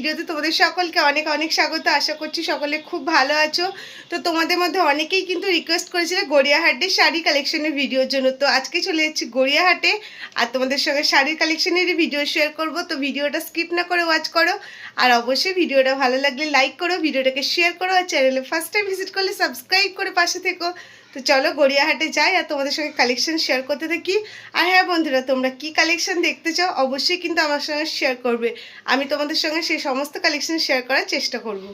ভিডিওতে তোমাদের সকলকে অনেক অনেক স্বাগত। আশা করছি সকলে খুব ভালো আছো। তো তোমাদের মধ্যে অনেকেই কিন্তু রিকোয়েস্ট করেছিল গড়িয়াহাটের শাড়ি কালেকশনের ভিডিওর জন্য। তো আজকে চলে যাচ্ছি গড়িয়াহাটে। আর তোমাদের সঙ্গে শাড়ির কালেকশনেরই ভিডিও শেয়ার করব। তো ভিডিওটা স্কিপ না করে ওয়াচ করো। আর অবশ্যই ভিডিওটা ভালো লাগলে লাইক করো। ভিডিওটাকে শেয়ার করো। আর চ্যানেলে ফার্স্ট টাইম ভিজিট করলে সাবস্ক্রাইব করে পাশে থেকো। তো চলো গড়িয়াহাটে যাই আর তোমাদের সঙ্গে কালেকশন শেয়ার করতে থাকি। আর হ্যাঁ বন্ধুরা, তোমরা কি কালেকশন দেখতে চাও অবশ্যই কিন্তু আমার সঙ্গে শেয়ার করবে। আমি তোমাদের সঙ্গে সেই সমস্ত কালেকশন শেয়ার করার চেষ্টা করব।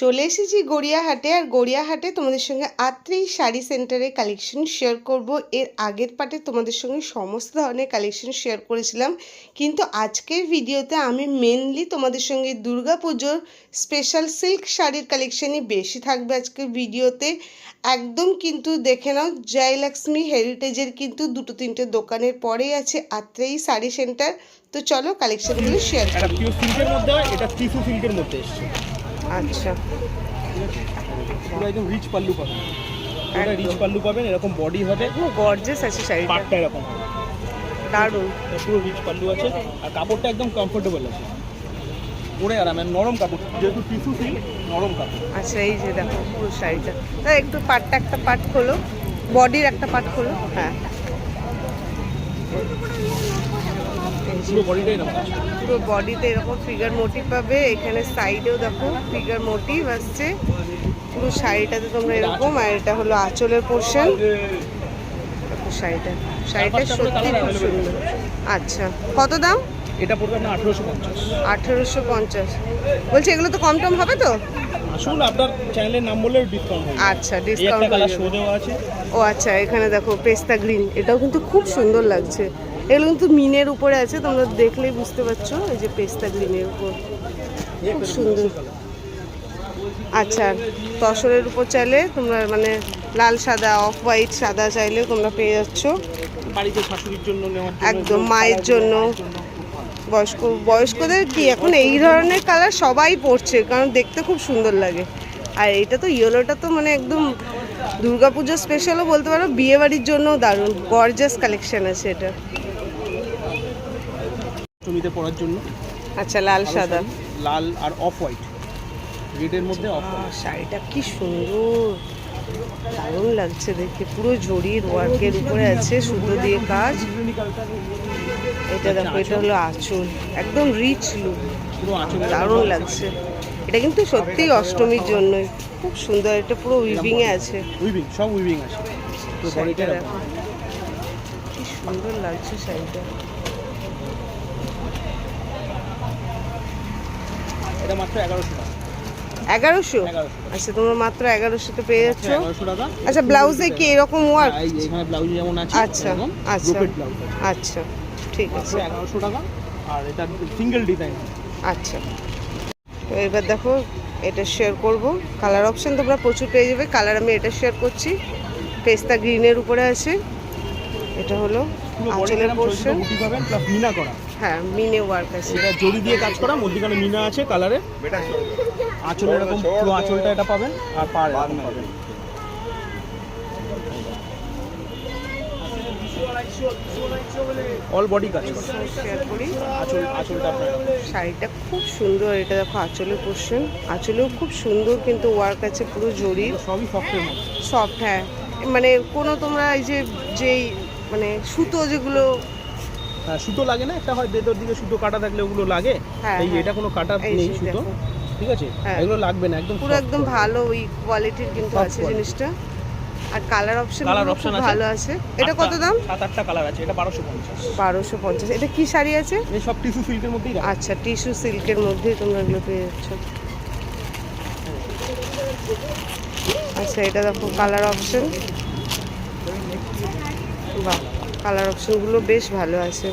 চলে এসেছি গড়িয়াহাটে, আর গড়িয়াহাটে তোমাদের সঙ্গে আত্রেই শাড়ি সেন্টারের কালেকশন শেয়ার করব। এর আগের পার্টে তোমাদের সঙ্গে সমস্ত ধরনের কালেকশন শেয়ার করেছিলাম। কিন্তু আজকের ভিডিওতে আমি মেনলি তোমাদের সঙ্গে পুজোর স্পেশাল সিল্ক শাড়ির কালেকশনই বেশি থাকবে আজকের ভিডিওতে। একদম কিন্তু দেখে নাও, জয়লক্ষ্মী হেরিটেজের কিন্তু দুটো তিনটে দোকানের পরেই আছে আত্রেই শাড়ি সেন্টার তো চলো কালেকশনগুলো শেয়ার এটা পিওর সিল্কের মধ্যে এটা সিল্কের মধ্যে এসছে। আচ্ছা। পুরো একদম রিচ পাল্লু পাবেন। এটা রিচ পাল্লু পাবেন এরকম বডি হবে। গর্জেস আছে শাড়িটা। পাটটা এরকম হবে। দারুণ। পুরো রিচ পাল্লু আছে। আর কাপড়টা একদম কমফোর্টেবল আছে। পরে আরামে নরম কাপড় যেহেতু টিস্যু সিল্ক নরম কাপড়। আচ্ছা এই যে দেখো পুরো শাড়িটা। তা একটু পাটটা একটা পাট খোলো। বডির একটা পাট খোলো। হ্যাঁ। পুরো বডিটাই এরকম? পুরো বডিতে এরকম ফিগার মোটিভ পাবে। এখানে সাইডেও দেখো ফিগার মোটিভ আসছে। পুরো শাড়িটাতে তোমরা এরকম আর এটা হলো আঁচলের পোর্শন শাড়িটা শাড়িটা সত্যি খুব সুন্দর। আচ্ছা কত দাম? এটা পড়বে আপনার আঠেরোশো পঞ্চাশ। আঠেরোশো পঞ্চাশ। বলছি এগুলো তো কম টম হবে তো? আসুন আপনার চ্যানেলের নাম বললে ডিসকাউন্ট হবে আচ্ছা ডিসকাউন্ট একটা কালার শো দেওয়া আছে। ও আচ্ছা এখানে দেখো পেস্তা গ্রিন এটাও কিন্তু খুব সুন্দর লাগছে। এগুলো কিন্তু মিনের উপরে আছে তোমরা দেখলেই বুঝতে পারছ এই যে পেস্তা গ্রিনের উপর। খুব সুন্দর। আচ্ছা তসরের উপর চাইলে তোমরা মানে লাল সাদা অফ হোয়াইট সাদা চাইলে তোমরা পেয়ে যাচ্ছ। বাড়িতে শাশুড়ির জন্য একদম মায়ের জন্য বয়স্ক বয়স্কদের কি এখন এই ধরনের কালার সবাই পরছে কারণ দেখতে খুব সুন্দর লাগে। আর এটা তো ইয়েলোটা তো মানে একদম দুর্গাপুজো স্পেশালও বলতে পারো বিয়ে বাড়ির জন্য দারুণ গর্জাস কালেকশন আছে এটা। জমিতে পড়ার জন্য। আচ্ছা লাল সাদা। লাল আর অফ হোয়াইট। রেডের মধ্যে অফ শাড়িটা কি সুন্দর। দারুণ লাগছে দেখে পুরো জরির ওয়ার্কের উপরে আছে সুতো দিয়ে কাজ। এটা দেখো এটা হলো আঁচল। একদম রিচ লুক পুরো আঁচল দারুণ লাগছে। এটা কিন্তু সত্যি অষ্টমীর জন্যই। খুব সুন্দর এটা পুরো উইভিং এ আছে। উইভিং সব উইভিং আছে। তো শাড়িটা দেখো। কি সুন্দর লাগছে শাড়িটা। এটা মাত্র এগারোশো টাকা। এগারোশো? আচ্ছা তোমরা মাত্র এগারোশোতে পেয়ে যাচ্ছ। আচ্ছা ব্লাউজে কি এরকম ওয়ার্ক এই এখানে ব্লাউজ যেমন আছে আচ্ছা আচ্ছা। আচ্ছা ঠিক আছে। এগারোশো টাকা। আর এটা সিঙ্গেল ডিজাইন আচ্ছা। তো এবার দেখো এটা শেয়ার করব। কালার অপশন তোমরা প্রচুর পেয়ে যাবে। কালার আমি এটা শেয়ার করছি। পেস্তা গ্রিনের উপরে আছে। এটা হলো আঁচলের পোর্শন বুটি পাবেন প্লাস মিনা করা। হ্যাঁ মিনে ওয়ার্ক আছে। এটা জড়ি দিয়ে কাজ করা মধ্যখানে মিনা আছে কালারে আঁচল এরকম পুরো আঁচলটা এটা পাবেন আর পার এরকম পাবেন। অল বডি কাজ করা। শেয়ার করি। আঁচল আঁচলটা আপনার শাড়িটা খুব সুন্দর এটা দেখো আঁচলের পোর্শন আঁচলেও খুব সুন্দর কিন্তু ওয়ার্ক আছে পুরো সবই সফটের মধ্যে। সফট হ্যাঁ। মানে কোনো তোমরা এই যে যেই মানে সুতো যেগুলো হ্যাঁ সুতো লাগে না একটা হয় ভেতর দিকে সুতো কাটা থাকলে ওগুলো লাগে। হ্যাঁ, এই হ্যাঁ। এটা কোনো কাটা নেই সুতো। ঠিক আছে। এগুলো লাগবে না একদম পুরো একদম ভালো ওই কোয়ালিটির কিন্তু আছে জিনিসটা। আর কালার অপশন option আছে। ভালো আছে। এটা কত দাম? সাত আটটা কালার আছে এটা বারোশো পঞ্চাশ। বারোশো পঞ্চাশ। এটা কি শাড়ি আছে? এই সব টিস্যু সিল্কের মধ্যেই আচ্ছা টিস্যু সিল্কের মধ্যেই তোমরা এগুলো পেয়ে যাচ্ছ। আচ্ছা এটা দেখো কালার অপশন বাহ কালার অপশনগুলো বেশ ভালো আছে।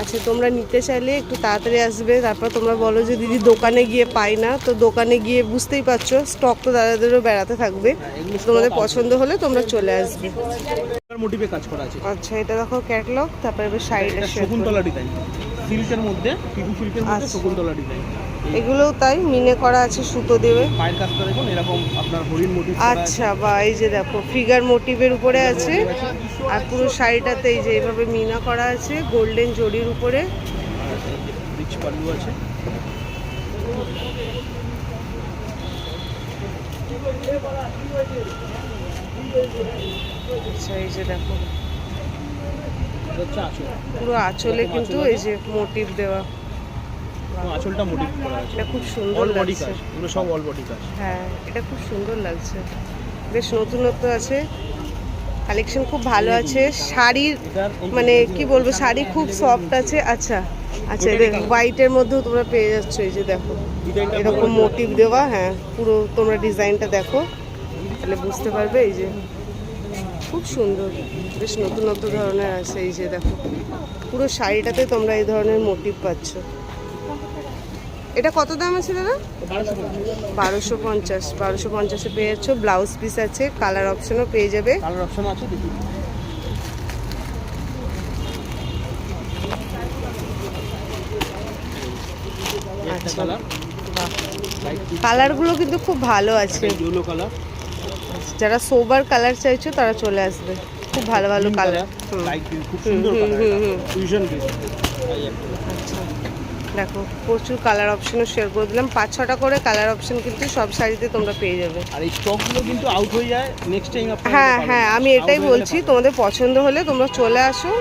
আচ্ছা তোমরা নিতে চাইলে একটু তাড়াতাড়ি আসবে তারপর তোমরা বলো যে দিদি দোকানে গিয়ে পাই না তো দোকানে গিয়ে বুঝতেই পারছ স্টক তো দাদাদেরও বেড়াতে থাকবে। তোমাদের পছন্দ হলে তোমরা চলে আসবে। মোটিভে কাজ করা আছে। আচ্ছা এটা দেখো ক্যাটলগ তারপর এবার শাড়িটা শকুন্তলা ডিজাইন সিল্কের মধ্যে সিল্কের মধ্যে আচ্ছা। শকুন্তলা ডিজাইন এগুলোও তাই মিনে করা আছে সুতো দেবে পায়ের কাজটা দেখুন এরকম আপনার হরিণ মোটিভ আচ্ছা বা এই যে দেখো ফিগার মোটিভের উপরে আছে আর পুরো শাড়িটাতে এই যে এইভাবে মিনা করা আছে গোল্ডেন জরির উপরে। রিচ পাল্লু আছে। আচ্ছা এই যে দেখো। পুরো আঁচলে কিন্তু এই যে মোটিভ দেওয়া। আঁচলটা মোটিভ করা আছে। এটা খুব সুন্দর অল বডি কাজ এগুলো সব অল বডি কাজ হ্যাঁ এটা খুব সুন্দর লাগছে। বেশ নতুনত্ব আছে। কালেকশন খুব ভালো আছে। শাড়ির মানে কি বলব শাড়ি খুব সফট আছে। আচ্ছা আচ্ছা হোয়াইটের মধ্যেও তোমরা পেয়ে যাচ্ছ এই যে দেখো। এরকম মোটিভ দেওয়া হ্যাঁ পুরো তোমরা ডিজাইনটা দেখো। তাহলে বুঝতে পারবে এই যে। খুব সুন্দর বেশ নতুন নতুন ধরনের আছে এই যে দেখো। পুরো শাড়িটাতে তোমরা এই ধরনের মোটিভ পাচ্ছ। এটা কত দাম আছে দাদা? বারোশো পঞ্চাশ বারোশো পঞ্চাশে পেয়ে যাচ্ছ ব্লাউজ পিস আছে কালার অপশনও পেয়ে যাবে। কালার অপশন আছে দেখি। একটা আচ্ছা। কালারগুলো কিন্তু খুব ভালো আছে। যারা সোবার কালার চাইছো তারা চলে আসবে। খুব ভালো ভালো কালার হুম, হুম, হুম, হুম। দেখো প্রচুর কালার অপশনও শেয়ার করে দিলাম। পাঁচ ছটা করে কালার অপশন কিন্তু সব শাড়িতে তোমরা পেয়ে যাবে। আর এই স্টকগুলো কিন্তু আউট হয়ে যায় নেক্সট টাইম হ্যাঁ হ্যাঁ আমি এটাই বলছি তোমাদের পছন্দ হলে তোমরা চলে আসো।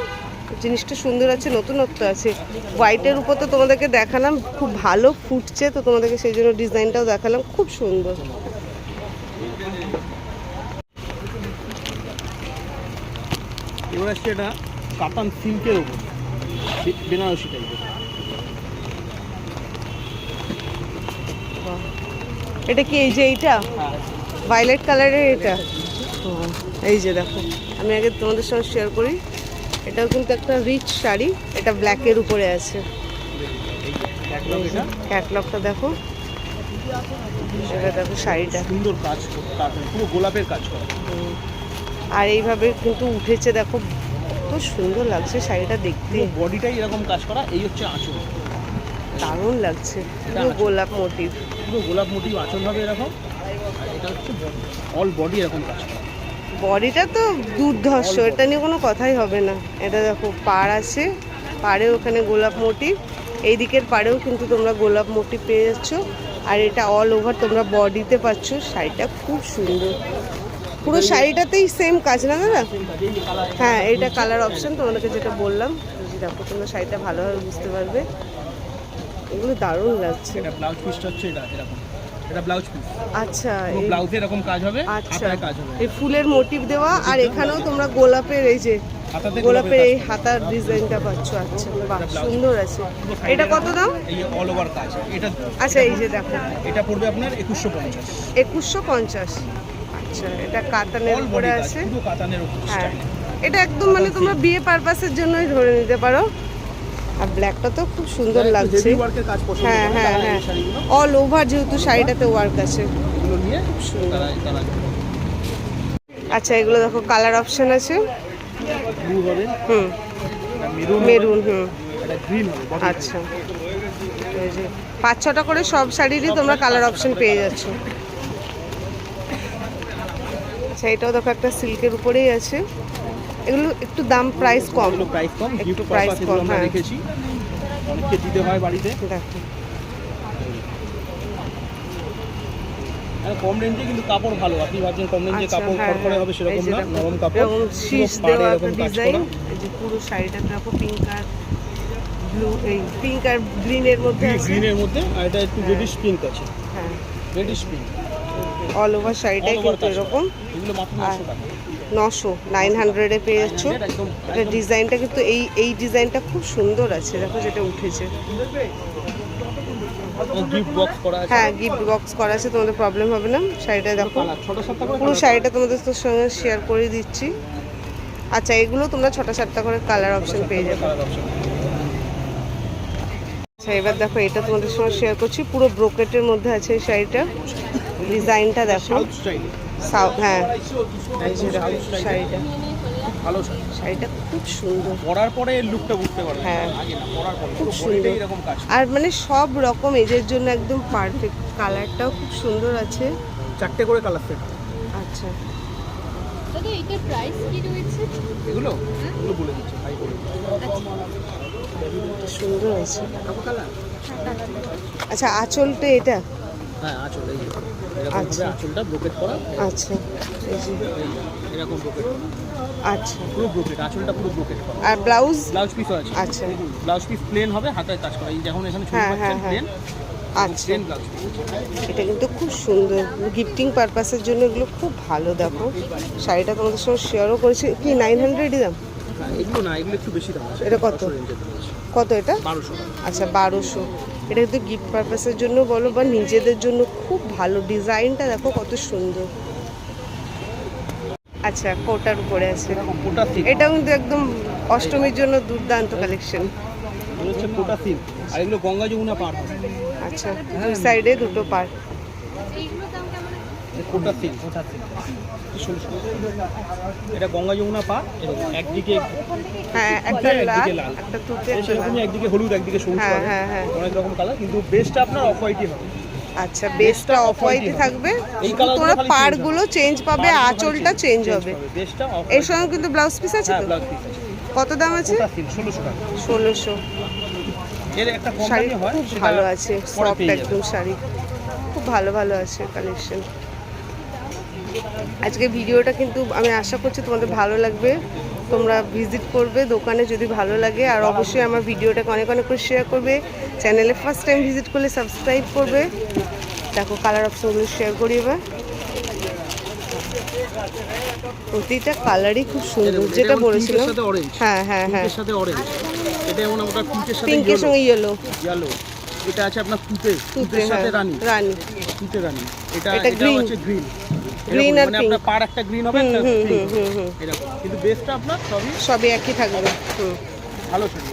জিনিসটা সুন্দর আছে নতুনত্ব আছে। হোয়াইটের উপর তো তোমাদেরকে দেখালাম খুব ভালো ফুটছে তো তোমাদেরকে সেই জন্য ডিজাইনটাও দেখালাম খুব সুন্দর। এবার আসছে এটা কাতান সিল্কের উপর বে- এটা কি এই যে এইটা? ভায়োলেট কালারের এটা? এই যে দেখো। আমি আগে তোমাদের সঙ্গে শেয়ার করি। এটাও কিন্তু একটা রিচ শাড়ি। এটা ব্ল্যাকের উপরে আছে। ক্যাটলগ এটা ক্যাটলগটা দেখো। সেটা দেখো শাড়িটা। সুন্দর কাজ পুরো গোলাপের কাজ করা। আর এইভাবে কিন্তু উঠেছে দেখো। কত সুন্দর লাগছে শাড়িটা দেখতে। বডিটাই এরকম কাজ করা এই হচ্ছে আঁচল। দারুণ লাগছে। পুরো গোলাপ মোটিভ পুরো গোলাপ মোটিভ আঁচল হবে এরকম? আর এটা হচ্ছে অল বডি এরকম কাজ বডিটা তো দুর্ধর্ষ এটা নিয়ে কোনো কথাই হবে না। এটা দেখো পাড় আছে পাড়ে ওখানে গোলাপ মোটিভ। এই দিকের পাড়েও কিন্তু তোমরা গোলাপ মোটিভ পেয়ে যাচ্ছ। আর এটা অল ওভার তোমরা বডিতে পাচ্ছ। শাড়িটা খুব সুন্দর। পুরো শাড়িটাতেই সেম কাজ না দাদা? হ্যাঁ এইটা কালার অপশন তোমাদেরকে যেটা বললাম। দেখো তোমরা শাড়িটা ভালোভাবে বুঝতে পারবে। এগুলো দারুণ লাগছে। এটা ব্লাউজ পিসটা হচ্ছে এটা এরকম। এটা ব্লাউজ পিস আচ্ছা এই- ব্লাউজে এরকম কাজ হবে আচ্ছা। হাতায় কাজ হবে। এই ফুলের মোটিভ দেওয়া আর এখানেও তোমরা গোলাপের এই যে গোলাপের এই হাতার ডিজাইনটা পাচ্ছ আচ্ছা বাহ সুন্দর আছে। এটা কত দাম? এই অল ওভার কাজ। এটা আচ্ছা এই যে দেখো। এটা পড়বে আপনার একুশশো পঞ্চাশ। একুশশো পঞ্চাশ। আচ্ছা এটা কাতানের উপরে আছে। পুরো কাতানের উপর হ্যাঁ। এটা একদম মানে তোমরা বিয়ে পারপাসের জন্যই ধরে নিতে পারো। আর ব্ল্যাকটা তো খুব সুন্দর লাগছে। হ্যাঁ হ্যাঁ হ্যাঁ। অল ওভার যেহেতু শাড়িটাতে ওয়ার্ক আছে। আচ্ছা এগুলো দেখো কালার অপশন আছে। হুম। মেরুন হুম। আচ্ছা। পাঁচ ছটা করে সব শাড়িরই তোমরা কালার অপশন পেয়ে যাচ্ছ। আচ্ছা এটাও দেখো একটা সিল্কের উপরেই আছে। এগুলো একটু দাম প্রাইস কম। এগুলো প্রাইস কম একটু এগুলো কম, আমরা হ্যাঁ। রেখেছি। অনেককে দিতে হয় বাড়িতে। দেখো। আর কম রেঞ্জে কিন্তু কাপড় ভালো। আপনি ভাবছেন কম রেঞ্জে আচ্ছা, কাপড় হ্যাঁ, খড়খড়ে হবে সেরকম না? নরম কাপড় পুরো শীষ দেওয়া একটা ডিজাইন এই যে পুরো শাড়িটা দেখো পিঙ্ক আর ব্লু এই পিঙ্ক আর গ্রিনের মধ্যে আছে। গ্রিনের মধ্যে আর এটা একটু রেডিশ পিঙ্ক আছে। হ্যাঁ। রেডিশ পিঙ্ক অল ওভার শাড়িটাই কিন্তু এরকম। এগুলো মাত্র আর নশো টাকা। নশো নাইন হান্ড্রেডে পেয়ে যাচ্ছ এটা ডিজাইনটা কিন্তু এই এই ডিজাইনটা খুব সুন্দর আছে। দেখো যেটা উঠেছে। হ্যাঁ গিফট বক্স করা আছে তোমাদের প্রবলেম হবে না। শাড়িটা দেখো। পুরো শাড়িটা তোমাদের তোর সঙ্গে শেয়ার করে দিচ্ছি। আচ্ছা এগুলো তোমরা ছটা সাতটা করে কালার অপশন পেয়ে যাবে। আচ্ছা এবার দেখো এটা তোমাদের সঙ্গে শেয়ার করছি। পুরো ব্রোকেটের মধ্যে আছে এই শাড়িটা। ডিজাইনটা দেখো। হ্যাঁ। শাড়িটা। ভালো শাড়ি। শাড়িটা খুব সুন্দর। পরার পরে লুকটা বুঝতে হ্যাঁ। আগে না পরার পরে। খুব সুন্দর। বডিটাই এরকম কাজ। আর মানে সব রকম এজের জন্য একদম পারফেক্ট কালারটাও খুব সুন্দর আছে। চারটে করে কালার সেট। আচ্ছা। দাদা এটার প্রাইস কি রয়েছে? এগুলো? এগুলো বলে দিচ্ছে হাই করে সুন্দর আছে। কালার। আচ্ছা আঁচলটা এটা? হ্যাঁ আঁচল এই আচ্ছা। আঁচলটা ব্রোকেট করা। আচ্ছা এই যে, এরকম ব্রোকেট আচ্ছা। পুরো ব্রোকেট আঁচলটা পুরো ব্রোকেট করা। আর ব্লাউজ ব্লাউজ আছে। আচ্ছা। ব্লাউজ পিস প্লেন হবে হাতায় কাজ করা। এই যখন এখানে ছবি হ্যাঁ, পাচ্ছেন হ্যাঁ, হ্যাঁ। প্লেন আচ্ছা। এটা কিন্তু খুব সুন্দর। গিফটিং পারপাসের জন্য এগুলো খুব ভালো দেখো। শাড়িটা তোমাদের সঙ্গে শেয়ারও করেছি। কি নাইন হান্ড্রেডই দাম? এগুলো না এগুলো একটু বেশি দাম এটা কত? কত এটা? বারোশো। আচ্ছা বারোশো। এটা কিন্তু গিফট পারপাসের জন্য বলো বা নিজেদের জন্য খুব ভালো ডিজাইনটা দেখো কত সুন্দর। আচ্ছা কোটার উপরে আছে। এটা এটাও কিন্তু একদম অষ্টমীর জন্য দুর্দান্ত কালেকশন হচ্ছে কোটা সিল্ক আর এগুলো গঙ্গা যমুনা পার আচ্ছা দুই সাইডে দুটো পার এইগুলোর দাম কেমন আছে? কোটা কোটা এটা গঙ্গা যমুনা এরকম একদিকে হ্যাঁ একটা একদিকে লাল লাল। একটা তুতে সেরকমই একদিকে হলুদ একদিকে সবুজ হ্যাঁ, হ্যাঁ, হ্যাঁ। অনেক রকম কালার কিন্তু বেস্টটা আপনার অফ হোয়াইটই হবে। আচ্ছা বেসটা অফ হোয়াইটই থাকবে। তোমরা পাড়গুলো চেঞ্জ পাবে আঁচলটা চেঞ্জ হবে। বেস্টটা অফ এর সঙ্গে কিন্তু ব্লাউজ পিস আছে হ্যাঁ তো কত দাম আছে? ষোলোশো টাকা। ষোলোশো। এর একটা কম শাড়ি হয় খুব ভালো আছে সফট একদম শাড়ি। খুব ভালো ভালো আছে কালেকশন আজকে ভিডিওটা কিন্তু আমি আশা করছি তোমাদের ভালো লাগবে। তোমরা ভিজিট করবে দোকানে যদি ভালো লাগে। আর অবশ্যই আমার ভিডিওটাকে অনেক অনেক করে শেয়ার করবে। চ্যানেলে ফার্স্ট টাইম ভিজিট করলে সাবস্ক্রাইব করবে। দেখো কালার অপশনগুলো শেয়ার করি এবার। প্রতিটা কালারই খুব সুন্দর যেটা বলেছিলাম। অরেঞ্জ হ্যাঁ হ্যাঁ হ্যাঁ। পিঙ্কের সাথে অরেঞ্জ এটা আমরা পিঙ্কের সাথে পিঙ্কের সঙ্গে ইয়েলো ইয়েলো এটা আছে আপনার তুতে তুতে তুতের সাথে হ্যাঁ রানী। রানী। তুতে রানী। এটা এটা এটা হচ্ছে গ্রিন Green আর মানে আপনার পার একটা গ্রিন হবে একটা এরকম। কিন্তু বেসটা আপনার সবই সবই একই থাকবে। ভালো শাড়ি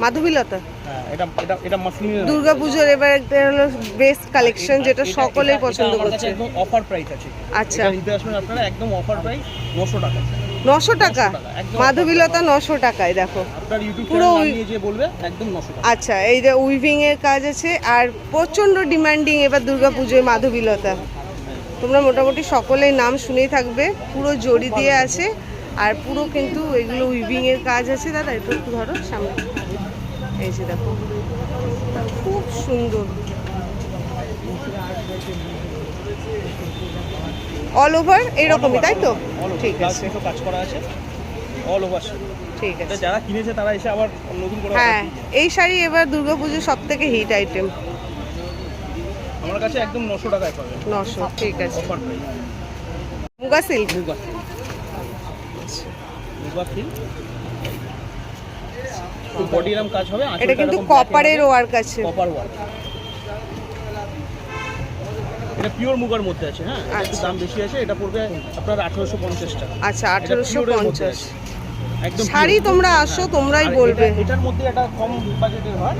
মাধবীলতা? হ্যাঁ দুর্গাপুজোর এবার একটা হলো বেস্ট কালেকশন যেটা সকলেই পছন্দ করছে। অফার প্রাইস আছে। আচ্ছা। নিতে আসবেন আপনারা একদম অফার প্রাইস 900 টাকা। নশো টাকা? মাধবীলতা নশো টাকায় দেখো। পুরো চ্যানেল ওই- নিয়ে যে বলবে একদম 900 টাকা। আচ্ছা এই যে উইভিং এর কাজ আছে আর প্রচণ্ড ডিমান্ডিং এবার দুর্গাপুজোয় মাধবীলতা। তোমরা মোটামুটি সকলেই নাম শুনেই থাকবে। পুরো জড়ি দিয়ে আছে আর পুরো কিন্তু এগুলো উইভিং এর কাজ আছে দাদা একটু একটু ধরো সামনে। এই যে দেখো খুব সুন্দর। অল ওভার এরকমই তাই তো? ঠিক আছে। কাজ করা আছে। অল ওভার ঠিক আছে। যারা কিনেছে তারা এসে আবার নতুন করে হ্যাঁ এই শাড়ি এবার দুর্গাপুজো সব থেকে হিট আইটেম আমার কাছে একদম 900 টাকায় পাবে। নশো ঠিক আছে। Offer price muga silk muga muga silk তো বডি এরম কাজ হবে এটা কিন্তু কপারের ওয়ার্ক আছে। কপার ওয়ার্ক এটা পিওর মুগার মধ্যে আছে হ্যাঁ? একটু আচ্ছা। দাম বেশি আছে এটা পড়বে আপনার আঠারোশো পঞ্চাশ টাকা। আচ্ছা আঠেরোশো পঞ্চাশ। একদম শাড়ি তোমরা আসো তোমরাই বলবে। এটার মধ্যে একটা কম বাজেটের হয়।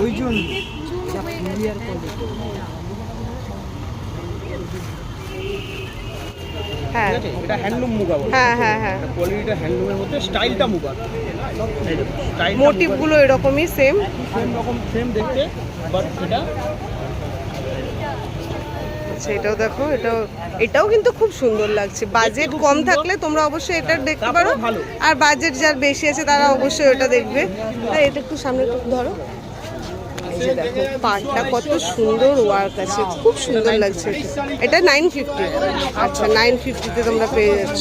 ওই জন্য। হ্যাঁ। ঠিক আছে এটা হ্যান্ডলুম মুগা হ্যাঁ হ্যাঁ হ্যাঁ। কোয়ালিটিটা হ্যান্ডলুমের মধ্যে স্টাইলটা মুগা। মোটিভগুলো এরকমই সেম সেম রকম সেম দেখতে বাট এটা আচ্ছা এটাও দেখো এটাও এটাও কিন্তু খুব সুন্দর লাগছে। বাজেট কম থাকলে তোমরা অবশ্যই এটা দেখতে পারো। আর বাজেট যার বেশি আছে তারা অবশ্যই ওটা দেখবে। এটা একটু সামনে একটু ধরো। যে দেখো পাটটা কত সুন্দর ওয়ার্ক আছে, খুব সুন্দর লাগছে এটা। নাইন ফিফটি আচ্ছা নাইন ফিফটিতে তোমরা পেয়ে যাচ্ছ